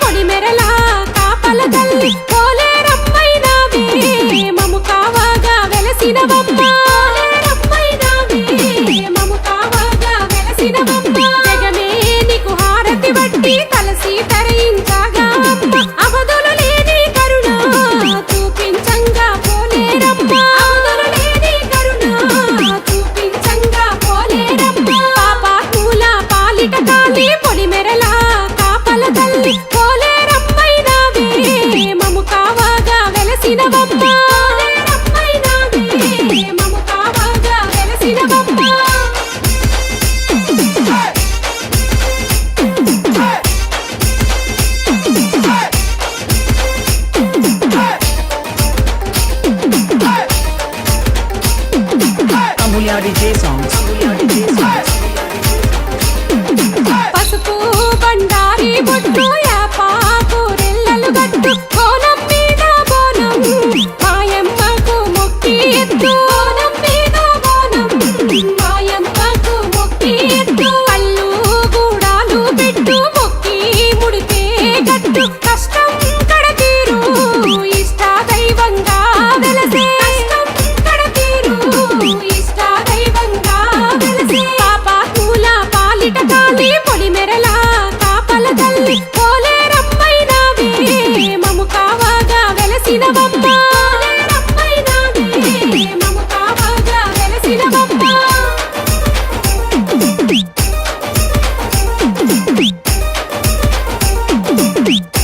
పొడి మెరలా కాపల తల్లి. Hmm.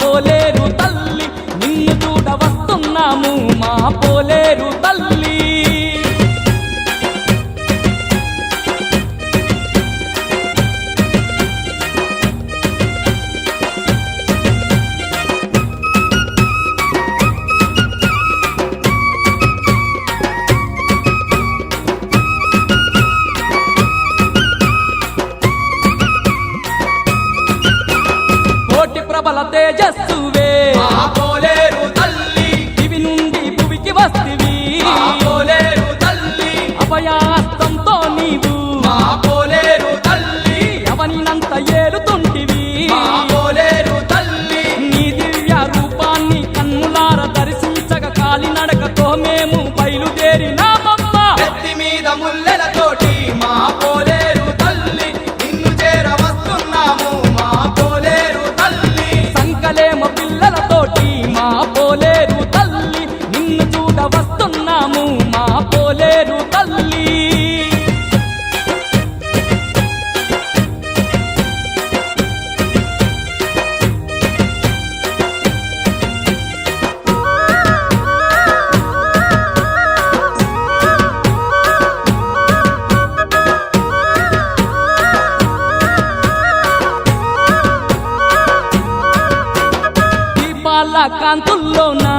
বলে কান না